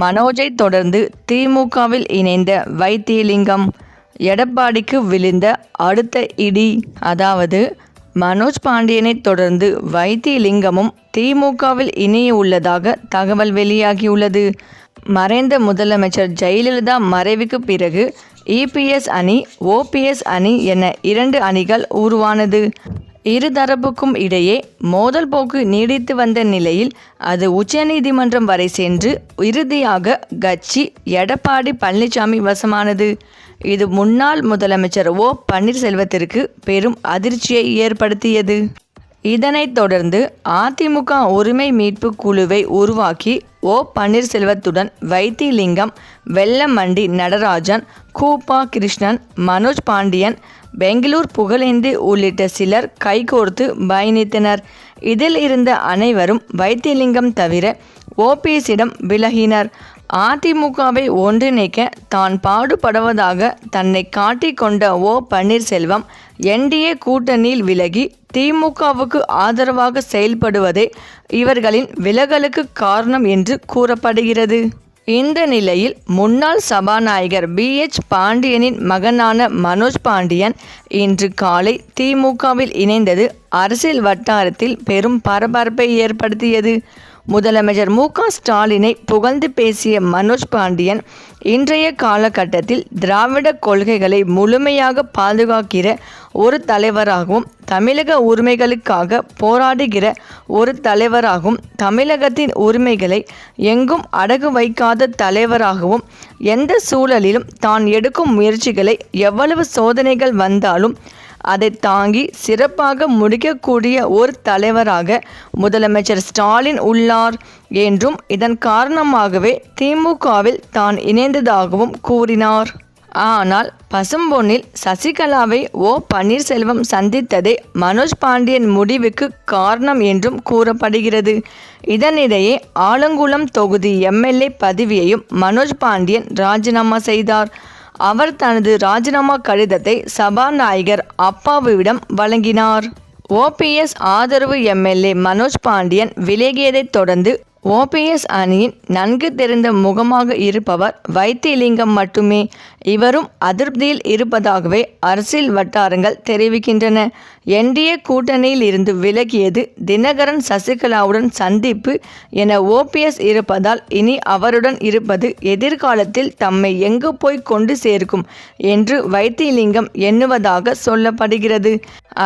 மனோஜை தொடர்ந்து திமுகவில் இணைந்த வைத்தியலிங்கம் எடப்பாடிக்கு விழுந்த அடுத்த இடி. அதாவது மனோஜ் பாண்டியனை தொடர்ந்து வைத்தியலிங்கமும் திமுகவில் இணைய உள்ளதாக தகவல் வெளியாகியுள்ளது. மறைந்த முதலமைச்சர் ஜெயலலிதா மறைவுக்கு பிறகு இபிஎஸ் அணி ஓபிஎஸ் அணி என இரண்டு அணிகள் உருவானது. இருதரப்புக்கும் இடையே மோதல் போக்கு நீடித்து வந்த நிலையில் அது உச்சநீதிமன்றம் வரை சென்று இறுதியாக கட்சி எடப்பாடி பழனிசாமி வசமானது. இது முன்னாள் முதலமைச்சர் ஓ பன்னீர்செல்வத்திற்கு பெரும் அதிர்ச்சியை ஏற்படுத்தியது. இதனைத் தொடர்ந்து அதிமுக உரிமை மீட்பு குழுவை உருவாக்கி ஓ. பன்னீர்செல்வத்துடன் வைத்திலிங்கம் வெள்ளமண்டி நடராஜன் கூப்பா கிருஷ்ணன் மனோஜ் பாண்டியன் பெங்களூர் புகழேந்தி உள்ளிட்ட சிலர் கைகோர்த்து பயணித்தனர். இதில் இருந்த அனைவரும் வைத்தியலிங்கம் தவிர ஓபிஎஸிடம் விலகினர். அதிமுகவை ஒன்றிணைக்க தான் பாடுபடுவதாக தன்னை காட்டிக்கொண்ட ஓ பன்னீர்செல்வம் என்டிஏ கூட்டணியில் விலகி திமுகவுக்கு ஆதரவாக செயல்படுவதே இவர்களின் விலகலுக்கு காரணம் என்று கூறப்படுகிறது. இந்த நிலையில் முன்னாள் சபாநாயகர் பி. எச். பாண்டியனின் மகனான மனோஜ் பாண்டியன் இன்று காலை திமுகவில் இணைந்தது அரசியல் வட்டாரத்தில் பெரும் பரபரப்பை ஏற்படுத்தியது. முதலமைச்சர் மு க ஸ்டாலினை புகழ்ந்து பேசிய மனோஜ் பாண்டியன் இன்றைய காலகட்டத்தில் திராவிட கொள்கைகளை முழுமையாக பாதுகாக்கிற ஒரு தலைவராகவும் தமிழக உரிமைகளுக்காக போராடுகிற ஒரு தலைவராகவும் தமிழகத்தின் உரிமைகளை எங்கும் அடகு வைக்காத தலைவராகவும் எந்த சூழலிலும் தான் எடுக்கும் முயற்சிகளை எவ்வளவு சோதனைகள் வந்தாலும் அதை தாங்கி சிறப்பாக முடிக்கக்கூடிய ஒரு தலைவராக முதலமைச்சர் ஸ்டாலின் உள்ளார் என்றும் இதன் காரணமாகவே திமுகவில் தான் இணைந்ததாகவும் கூறினார். ஆனால் பசும்பொன்னில் சசிகலாவை ஓ. பன்னீர்செல்வம் சந்தித்ததே மனோஜ் பாண்டியன் முடிவுக்கு காரணம் என்றும் கூறப்படுகிறது. இதனிடையே ஆலங்குளம் தொகுதி எம்எல்ஏ பதவியையும் மனோஜ் பாண்டியன் ராஜினாமா செய்தார். அவர் தனது ராஜினாமா கடிதத்தை சபாநாயகர் அப்பாவுவிடம் வழங்கினார். ஓபிஎஸ் ஆதரவு எம்எல்ஏ மனோஜ் பாண்டியன் விலகியதைத் தொடர்ந்து ஓபிஎஸ் அணியின் நன்கு தெரிந்த முகமாக இருப்பவர் வைத்தியலிங்கம் மட்டுமே. இவரும் அதிருப்தியில் இருப்பதாகவே அரசியல் வட்டாரங்கள் தெரிவிக்கின்றன. என்டிஏ கூட்டணியில் இருந்து விலகியது தினகரன் சசிகலாவுடன் சந்திப்பு என ஓபிஎஸ் இருப்பதால் இனி அவருடன் இருப்பது எதிர்காலத்தில் தம்மை எங்கு போய் கொண்டு சேர்க்கும் என்று வைத்தியலிங்கம் எண்ணுவதாக சொல்லப்படுகிறது.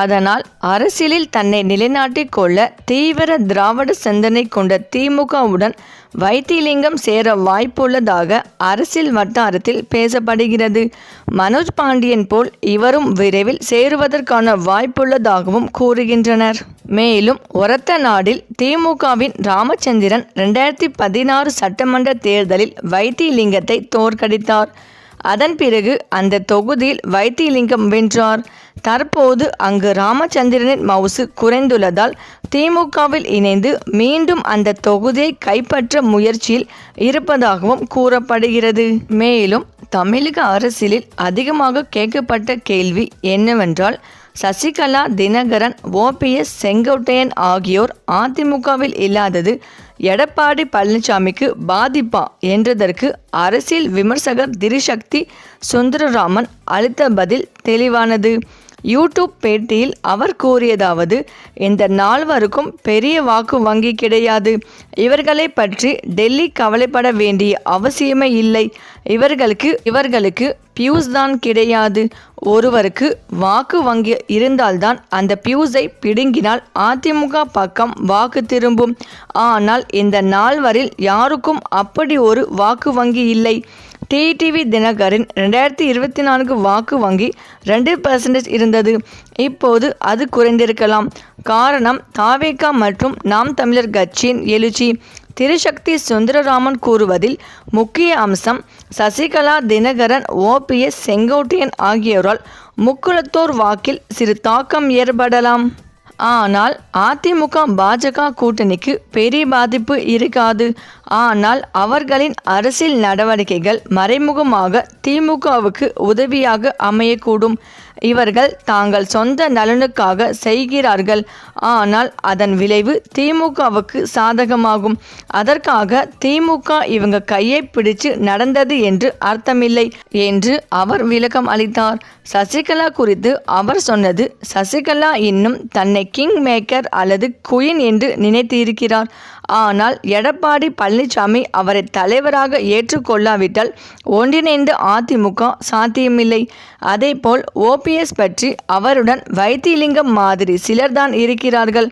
அதனால் அரசியலில் தன்னை நிலைநாட்டிக் கொள்ள தீவிர திராவிட சிந்தனை கொண்ட திமுக திமுகவுடன் வைத்திலிங்கம் சேர வாய்ப்புள்ளதாக அரசியல் வட்டாரத்தில் பேசப்படுகிறது. மனோஜ் பாண்டியன் போல் இவரும் விரைவில் சேருவதற்கான வாய்ப்புள்ளதாகவும் கூறுகின்றனர். மேலும் ஒரத்த நாடில் திமுகவின் ராமச்சந்திரன் ரெண்டாயிரத்தி பதினாறு சட்டமன்ற தேர்தலில் வைத்திலிங்கத்தை தோற்கடித்தார். அதன் பிறகு அந்த தொகுதியில் வைத்தியலிங்கம் வென்றார். தற்போது அங்கு ராமச்சந்திரனின் மவுசு குறைந்துள்ளதால் திமுகவில் இணைந்து மீண்டும் அந்த தொகுதியை கைப்பற்ற முயற்சியில் இருப்பதாகவும் கூறப்படுகிறது. மேலும் தமிழக அரசியலில் அதிகமாக கேட்கப்பட்ட கேள்வி என்னவென்றால் சசிகலா தினகரன் ஓபிஎஸ் செங்கோட்டையன் ஆகியோர் அதிமுகவில் இல்லாதது எடப்பாடி பழனிசாமிக்கு பாதிப்பா என்றதற்கு அரசியல் விமர்சகர் திரிசக்தி சுந்தரராமன் அளித்த பதில் தெளிவானது. யூடியூப் பேட்டியில் அவர் கூறியதாவது இந்த நால்வருக்கும் பெரிய வாக்கு வங்கி கிடையாது. இவர்களை பற்றி டெல்லி கவலைப்பட வேண்டிய அவசியமே இல்லை. இவர்களுக்கு இவர்களுக்கு பியூஸ் தான் கிடையாது. ஒருவருக்கு வாக்கு வங்கி இருந்தால்தான் அந்த பியூஸை பிடுங்கினால் அதிமுக பக்கம் வாக்கு திரும்பும். ஆனால் இந்த நால்வரில் யாருக்கும் அப்படி ஒரு வாக்கு வங்கி இல்லை. டிடிவி தினகரின் ரெண்டாயிரத்தி இருபத்தி நான்கு வாக்கு வங்கி ரெண்டு பர்சன்டேஜ் இருந்தது. இப்போது அது குறைந்திருக்கலாம். காரணம் தாவேகா மற்றும் நாம் தமிழர் கட்சியின் எழுச்சி. திருசக்தி சுந்தரராமன் கூறுவதில் முக்கிய அம்சம் சசிகலா தினகரன் ஓபிஎஸ் செங்கோட்டையன் ஆகியோரால் முக்குளத்தோர் வாக்கில் சிறு தாக்கம் ஏற்படலாம். ஆனால் அதிமுக பாஜக கூட்டணிக்கு பெரிய பாதிப்பு இருக்காது. ஆனால் அவர்களின் அரசியல் நடவடிக்கைகள் மறைமுகமாக திமுகவுக்கு உதவியாக அமையக்கூடும். இவர்கள் தாங்கள் சொந்த நலனுக்காக செய்கிறார்கள். ஆனால் அதன் விளைவு திமுகவுக்கு சாதகமாகும். அதற்காக திமுக இவங்க கையை பிடிச்சு நடந்தது என்று அர்த்தமில்லை என்று அவர் விளக்கம் அளித்தார். சசிகலா குறித்து அவர் சொன்னது சசிகலா இன்னும் தன்னை கிங் மேக்கர் அல்லது குயின் என்று நினைத்திருக்கிறார். ஆனால் எடப்பாடி பழனிசாமி அவரை தலைவராக ஏற்றுக்கொள்ளாவிட்டால் ஒன்றிணைந்த அதிமுக சாத்தியமில்லை. அதேபோல் ஓபிஎஸ் பற்றி அவருடன் வைத்தியலிங்கம் மாதிரி சிலர்தான் இருக்கிறார்கள்.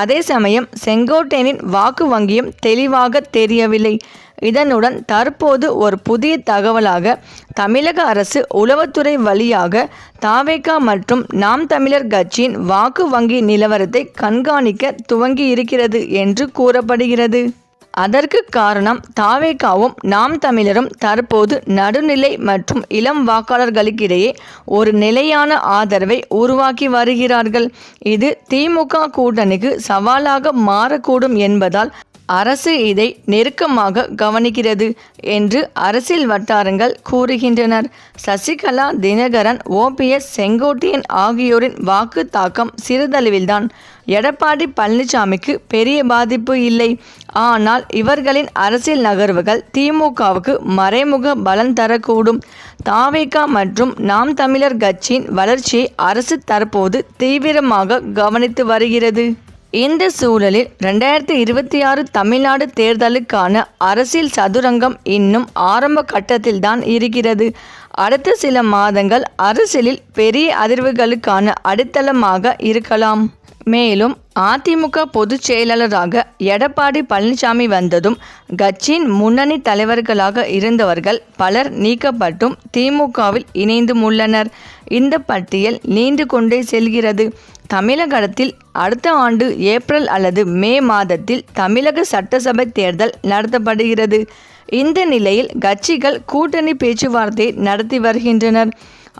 அதே சமயம் செங்கோட்டையனின் வாக்கு வங்கியும் தெளிவாக தெரியவில்லை. இதனுடன் தற்போது ஒரு புதிய தகவலாக தமிழக அரசு உளவுத்துறை வழியாக தாவேகா மற்றும் நாம் தமிழர் கட்சியின் வாக்கு வங்கி நிலவரத்தை கண்காணிக்க துவங்கி இருக்கிறது என்று கூறப்படுகிறது. அதற்கு காரணம் தாவேகாவும் நாம் தமிழரும் தற்போது நடுநிலை மற்றும் இளம் வாக்காளர்களுக்கிடையே ஒரு நிலையான ஆதரவை உருவாக்கி வருகிறார்கள். இது திமுக கூட்டணிக்கு சவாலாக மாறக்கூடும் என்பதால் அரசு இதை நெருக்கமாக கவனிக்கிறது என்று அரசியல் வட்டாரங்கள் கூறுகின்றனர். சசிகலா தினகரன் ஓபிஎஸ் செங்கோட்டையன் ஆகியோரின் வாக்கு தாக்கம் சிறிதளவில்தான். எடப்பாடி பழனிசாமிக்கு பெரிய பாதிப்பு இல்லை. ஆனால் இவர்களின் அரசியல் நகர்வுகள் திமுகவுக்கு மறைமுக பலன் தரக்கூடும். தாவேகா மற்றும் நாம் தமிழர் கட்சியின் வளர்ச்சியை அரசு தற்போது தீவிரமாக கவனித்து வருகிறது. இந்த சூழலில் ரெண்டாயிரத்தி இருபத்தி ஆறு தமிழ்நாடு தேர்தலுக்கான அரசியல் சதுரங்கம் இன்னும் ஆரம்ப கட்டத்தில்தான் இருக்கிறது. அடுத்த சில மாதங்கள் அரசியலில் பெரிய அதிர்வுகளுக்கான அடித்தளமாக இருக்கலாம். மேலும் அதிமுக பொதுச் செயலாளராக எடப்பாடி பழனிசாமி வந்ததும் கட்சியின் முன்னணி தலைவர்களாக இருந்தவர்கள் பலர் நீக்கப்பட்டும் திமுகவில் இணைந்தும் உள்ளனர். இந்த பட்டியல் நீண்டு கொண்டே செல்கிறது. தமிழகத்தில் அடுத்த ஆண்டு ஏப்ரல் அல்லது மே மாதத்தில் தமிழக சட்டசபை தேர்தல் நடத்தப்படுகிறது. இந்த நிலையில் கட்சிகள் கூட்டணி பேச்சுவார்த்தை நடத்தி வருகின்றனர்.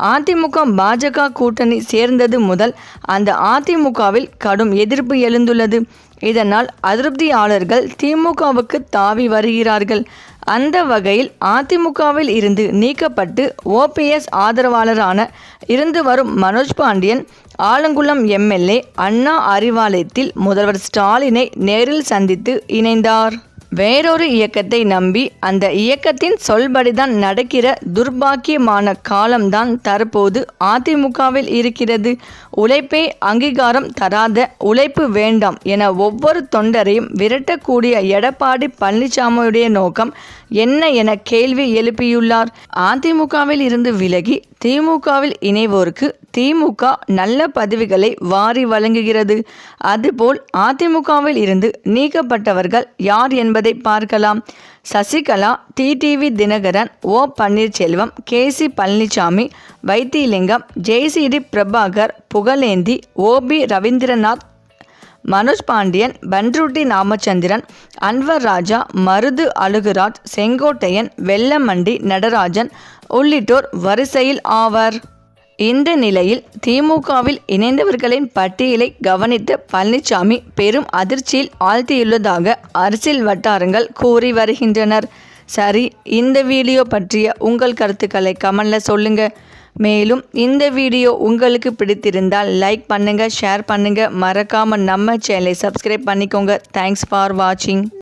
அதிமுக பாஜக கூட்டணி சேர்ந்தது முதல் அந்த அதிமுகவில் கடும் எதிர்ப்பு எழுந்துள்ளது. இதனால் அதிருப்தியாளர்கள் திமுகவுக்கு தாவி வருகிறார்கள். அந்த வகையில் அதிமுகவில் இருந்து நீக்கப்பட்டு ஓபிஎஸ் ஆதரவாளரான இருந்து வரும் மனோஜ் பாண்டியன் ஆலங்குளம் எம்எல்ஏ அண்ணா அறிவாலயத்தில் முதல்வர் ஸ்டாலினை நேரில் சந்தித்து இணைந்தார். வேறொரு இயக்கத்தை நம்பி அந்த இயக்கத்தின் சொல்படிதான் நடக்கிற துர்பாக்கியமான காலம்தான் தற்போது அதிமுகவில் இருக்கிறது. உழைப்பை அங்கீகாரம் தராத உழைப்பு வேண்டாம் என ஒவ்வொரு தொண்டரையும் விரட்டக்கூடிய எடப்பாடி பழனிசாமியுடைய நோக்கம் என்ன என கேள்வி எழுப்பியுள்ளார். அதிமுகவில் இருந்து விலகி திமுகவில் இணைவோருக்கு திமுக நல்ல பதவிகளை வாரி வழங்குகிறது. அதுபோல் அதிமுகவில் இருந்து நீக்கப்பட்டவர்கள் யார் என்பது பார்க்கலாம். Sasikala TTV Dhinakaran O. Panneerselvam K. C. Palaniswami Vaithilingam JCD Prabhakar Pugazhendi OP Ravindranath Manoj Pandian Panruti Ramachandran Anwar Raja Marudhu Alaguraj Sengottaiyan Vellamandi Natarajan உள்ளிட்டோர் வரிசையில் ஆவர். இந்த நிலையில் திமுகவில் இணைந்தவர்களின் பட்டியலை கவனித்த பழனிசாமி பெரும் அதிர்ச்சியில் ஆழ்த்தியுள்ளதாக அரசியல் வட்டாரங்கள் கூறி வருகின்றனர். சரி இந்த வீடியோ பற்றிய உங்கள் கருத்துக்களை கமெண்டில் சொல்லுங்கள் மேலும் இந்த வீடியோ உங்களுக்கு பிடித்திருந்தால் லைக் பண்ணுங்கள் ஷேர் பண்ணுங்கள் மறக்காமல் நம்ம சேனலை சப்ஸ்கிரைப் பண்ணிக்கோங்க. தேங்க்ஸ் ஃபார் வாட்சிங்